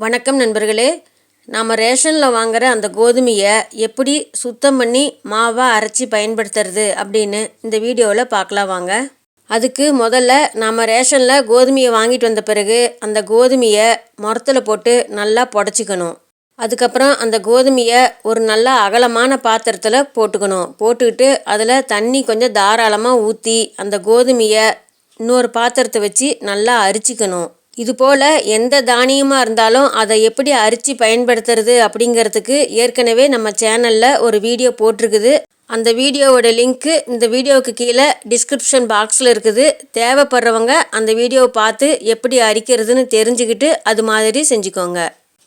வணக்கம் நண்பர்களே. நாம் ரேஷனில் வாங்குகிற அந்த கோதுமையை எப்படி சுத்தம் பண்ணி மாவாக அரைச்சி பயன்படுத்துறது அப்படின்னு இந்த வீடியோவில் பார்க்கலாம் வாங்க. அதுக்கு முதல்ல நாம் ரேஷனில் கோதுமையை வாங்கிட்டு வந்த பிறகு அந்த கோதுமையை முரத்தில் போட்டு நல்லா புடச்சிக்கணும். அதுக்கப்புறம் அந்த கோதுமையை ஒரு நல்ல அகலமான பாத்திரத்தில் போட்டுக்கணும். போட்டுக்கிட்டு அதில் தண்ணி கொஞ்சம் தாராளமாக ஊற்றி அந்த கோதுமையை இன்னொரு பாத்திரத்தை வச்சு நல்லா அரிச்சிக்கணும். இதுபோல் எந்த தானியமாக இருந்தாலும் அதை எப்படி அரிச்சு பயன்படுத்துறது அப்படிங்கிறதுக்கு ஏற்கனவே நம்ம சேனலில் ஒரு வீடியோ போட்டிருக்குது. அந்த வீடியோவோட லிங்க்கு இந்த வீடியோவுக்கு கீழே டிஸ்கிரிப்ஷன் பாக்ஸில் இருக்குது. தேவைப்படுறவங்க அந்த வீடியோவை பார்த்து எப்படி அரிக்கிறதுன்னு தெரிஞ்சுக்கிட்டு அது மாதிரி செஞ்சுக்கோங்க.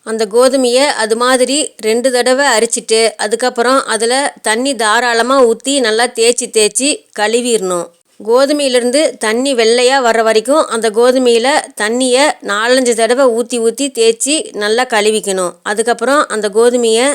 அந்த கோதுமையை அது மாதிரி ரெண்டு தடவை அரிச்சிட்டு அதுக்கப்புறம் அதில் தண்ணி தாராளமாக ஊற்றி நல்லா தேய்ச்சி தேய்ச்சி கழுவிடணும். கோதுமையிலேருந்து தண்ணி வெள்ளையாக வர்ற வரைக்கும் அந்த கோதுமையில் தண்ணியை நாலஞ்சு தடவை ஊற்றி ஊற்றி தேய்ச்சி நல்லா கழுவிக்கணும். அதுக்கப்புறம் அந்த கோதுமையை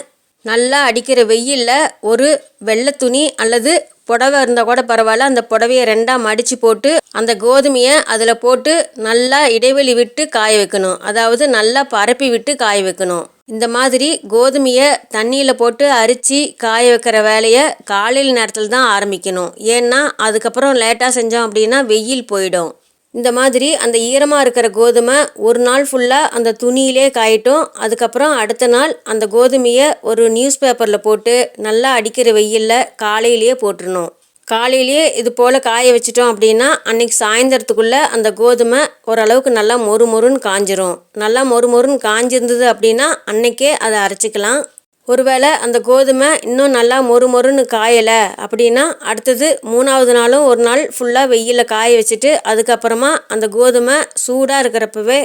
நல்லா அடிக்கிற வெயிலில் ஒரு வெள்ளை துணி அல்லது புடவை இருந்தால் கூட பரவாயில்ல. அந்த புடவையை ரெண்டாக மடித்து போட்டு அந்த கோதுமையை அதில் போட்டு நல்லா இடைவெளி விட்டு காய வைக்கணும். அதாவது நல்லா பரப்பி விட்டு காய வைக்கணும். இந்த மாதிரி கோதுமையை தண்ணியில் போட்டு அரித்து காய வைக்கிற வேலையை காலையில் நேரத்தில் தான் ஆரம்பிக்கணும். ஏன்னா அதுக்கப்புறம் லேட்டாக செஞ்சோம் அப்படின்னா வெயில் போயிடும். இந்த மாதிரி அந்த ஈரமாக இருக்கிற கோதுமை ஒரு நாள் ஃபுல்லாக அந்த துணியிலே காயட்டும். அதுக்கப்புறம் அடுத்த நாள் அந்த கோதுமையை ஒரு நியூஸ் பேப்பரில் போட்டு நல்லா அடிக்கிற வெயிலில் காலையிலேயே போட்டுருணும் காலையிலேயே இது போல் காய வச்சிட்டோம் அப்படின்னா அன்றைக்கி சாயந்தரத்துக்குள்ளே அந்த கோதுமை ஓரளவுக்கு நல்லா மொறு மொறுன்னு காஞ்சிரும். நல்லா மொறு மொறுன்னு காஞ்சிருந்தது அப்படின்னா அன்னைக்கே அதை அரைச்சிக்கலாம். ஒருவேளை அந்த கோதுமை இன்னும் நல்லா மொறு மொறுன்னு காயலை அப்படின்னா அடுத்தது மூணாவது நாளும் ஒரு நாள் ஃபுல்லாக வெயிலில் காய வச்சுட்டு அதுக்கப்புறமா அந்த கோதுமை சூடாக இருக்கிறப்பவே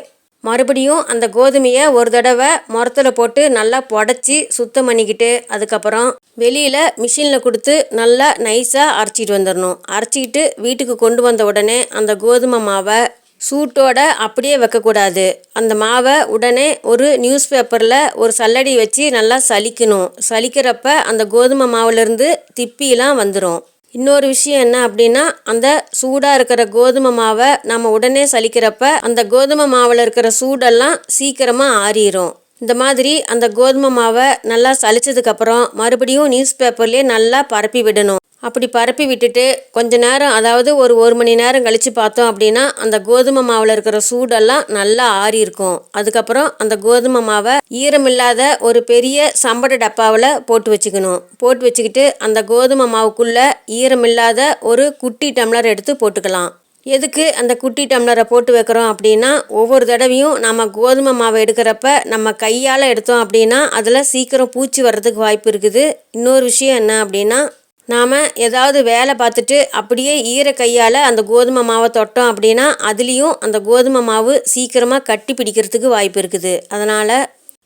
மறுபடியும் அந்த கோதுமையை ஒரு தடவை முரத்தில் போட்டு நல்லா புடச்சி சுத்தம் பண்ணிக்கிட்டு அதுக்கப்புறம் வெளியில் மிஷினில் கொடுத்து நல்லா நைஸாக அரைச்சிட்டு வந்துடணும். அரைச்சிக்கிட்டு வீட்டுக்கு கொண்டு வந்த உடனே அந்த கோதுமை மாவை சூட்டோட அப்படியே வைக்கக்கூடாது. அந்த மாவை உடனே ஒரு நியூஸ் பேப்பரில் ஒரு சல்லடி வச்சு நல்லா சலிக்கணும். சலிக்கிறப்ப அந்த கோதுமை மாவுலேருந்து திப்பிலாம் வந்துடும் இன்னொரு விஷயம் என்ன அப்படின்னா அந்த சூடாக இருக்கிற கோதுமை மாவை நம்ம உடனே சலிக்கிறப்ப அந்த கோதுமை மாவில் இருக்கிற சூடெல்லாம் சீக்கிரமாக ஆறிடும் இந்த மாதிரி அந்த கோதுமை மாவை நல்லா சலிச்சதுக்கப்புறம் மறுபடியும் நியூஸ் பேப்பர்லேயே நல்லா பரப்பி விடணும். அப்படி பரப்பி விட்டுட்டு கொஞ்ச நேரம் அதாவது ஒரு ஒரு மணி நேரம் கழித்து பார்த்தோம் அப்படின்னா அந்த கோதுமை மாவில் இருக்கிற சூடெல்லாம் நல்லா ஆறி இருக்கும். அதுக்கப்புறம் அந்த கோதுமை மாவை ஈரமில்லாத ஒரு பெரிய சம்பட டப்பாவில் போட்டு வச்சுக்கணும். போட்டு வச்சுக்கிட்டு அந்த கோதுமை மாவுக்குள்ளே ஈரமில்லாத ஒரு குட்டி டம்ளர் எடுத்து போட்டுக்கலாம். எதுக்கு அந்த குட்டி டம்ளரை போட்டு வைக்கிறோம் அப்படின்னா ஒவ்வொரு தடவையும் நம்ம கோதுமை மாவை எடுக்கிறப்ப நம்ம கையால் எடுத்தோம் அப்படின்னா அதில் சீக்கிரம் பூச்சி வர்றதுக்கு வாய்ப்பு இருக்குது. இன்னொரு விஷயம் என்ன அப்படின்னா நாம் ஏதாவது வேலை பார்த்துட்டு அப்படியே ஈர கையால் அந்த கோதுமை மாவை தொட்டோம் அப்படின்னா அதுலேயும் அந்த கோதுமை மாவு சீக்கிரமாக கட்டி பிடிக்கிறதுக்கு வாய்ப்பு இருக்குது. அதனால்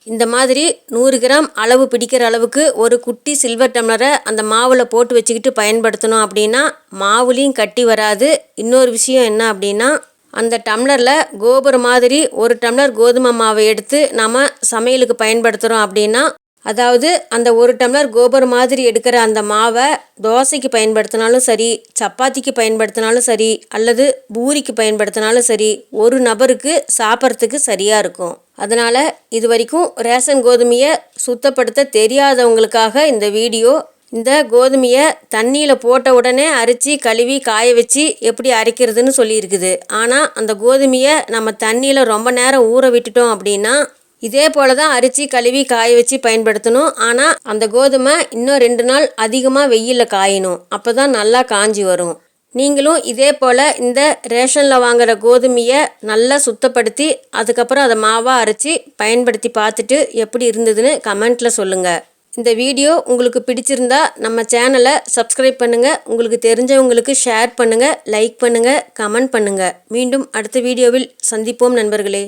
இந்த மாதிரி நூறு கிராம் அளவு பிடிக்கிற அளவுக்கு ஒரு குட்டி சில்வர் டம்ளரை அந்த மாவில் போட்டு வச்சுக்கிட்டு பயன்படுத்தணும் அப்படின்னா மாவுலேயும் கட்டி வராது. இன்னொரு விஷயம் என்ன அப்படின்னா அந்த டம்ளரில் கோபுரம் மாதிரி ஒரு டம்ளர் கோதுமை மாவை எடுத்து நாம் சமையலுக்கு பயன்படுத்துகிறோம் அப்படின்னா அதாவது அந்த ஒரு டம்ளர் கோபர் மாதிரி எடுக்கிற அந்த மாவை தோசைக்கு பயன்படுத்தினாலும் சரி சப்பாத்திக்கு பயன்படுத்தினாலும் சரி அல்லது பூரிக்கு பயன்படுத்தினாலும் சரி ஒரு நபருக்கு சாப்பிட்றதுக்கு சரியாக இருக்கும். அதனால் இது வரைக்கும் ரேஷன் கோதுமையை சுத்தப்படுத்த தெரியாதவங்களுக்காக இந்த வீடியோ. இந்த கோதுமையை தண்ணியில் போட்ட உடனே அரித்து கழுவி காய வச்சு எப்படி அரைக்கிறதுன்னு சொல்லியிருக்குது. ஆனால் அந்த கோதுமையை நம்ம தண்ணியில் ரொம்ப நேரம் ஊற விட்டுட்டோம் அப்படின்னா இதே போல தான் அரிச்சு கழுவி காய வச்சு பயன்படுத்தணும். ஆனால் அந்த கோதுமை இன்னும் ரெண்டு நாள் அதிகமாக வெயிலில் காயணும். அப்போ தான் நல்லா காஞ்சி வரும். நீங்களும் இதே போல் இந்த ரேஷனில் வாங்குகிற கோதுமையை நல்லா சுத்தப்படுத்தி அதுக்கப்புறம் அதை மாவாக அரைச்சி பயன்படுத்தி பார்த்துட்டு எப்படி இருந்ததுன்னு கமெண்ட்டில் சொல்லுங்கள் இந்த வீடியோ உங்களுக்கு பிடிச்சிருந்தா நம்ம சேனலை சப்ஸ்கிரைப் பண்ணுங்கள் உங்களுக்கு தெரிஞ்சவங்களுக்கு ஷேர் பண்ணுங்கள் லைக் பண்ணுங்கள் கமெண்ட் பண்ணுங்கள் மீண்டும் அடுத்த வீடியோவில் சந்திப்போம் நண்பர்களே.